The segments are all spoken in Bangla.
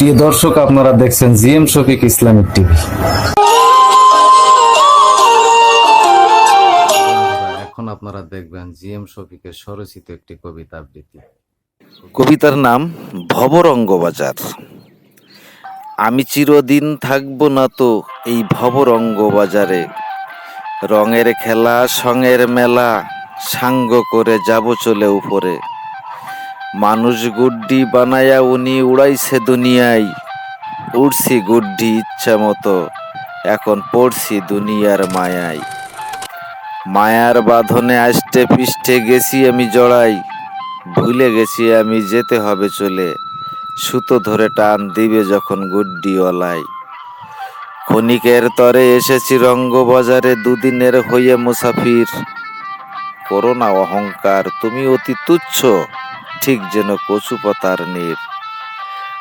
প্রিয় দর্শক, আপনারা দেখছেন জিএম শফিক ইসলামিক টিভি। এখন আপনারা দেখবেন জিএম শফিকের স্বরচিত একটি কবিতা আবৃত্তি। কবিতার নাম ভবরঙ্গ বাজার আমি চিরদিন থাকব না তো এই ভবরঙ্গ বাজারে রঙের খেলা সঙের মেলা, সাঙ্গ করে যাব চলে উপরে। মানুষ গুড্ডি বানায়া উনি উড়াইছে দুনিয়ায়। উড়ছি গুড্ডি ইচ্ছা মতো, এখন পড়ছি দুনিয়ার মায়ায়। মায়ার বাঁধনে আষ্টে পিষ্টে গেছি আমি জড়াই, ভুলে গেছি আমি যেতে হবে চলে। সুতো ধরে টান দিবে যখন গুড্ডি অলাই ক্ষণিকের তরে এসেছি রঙ্গবাজারে দুদিনের হইয়ে মুসাফির। করোনা অহংকার, তুমি অতি তুচ্ছ। ঠিক যেন কচু পাতার নীর।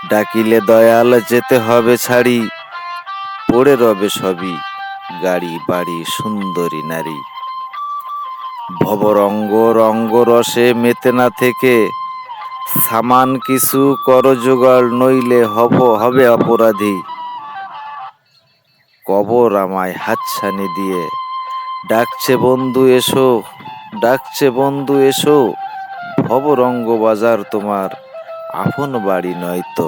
ডাকিলে দয়াল, যেতে হবে ছাড়ি। পড়ে রবে সবই গাড়ি বাড়ি সুন্দরী নারী। ভবরঙ্গ রঙ্গ রসে মেতে না থেকে। সামান কিছু কর জোগাড় নইলে হব, হবে অপরাধী। কবর আমায় হাতছানি দিয়ে। ডাকছে বন্ধু, এসো, ডাকছে বন্ধু, এসো। ভবরঙ্গ বাজার তোমার আপন বাড়ি নয়তো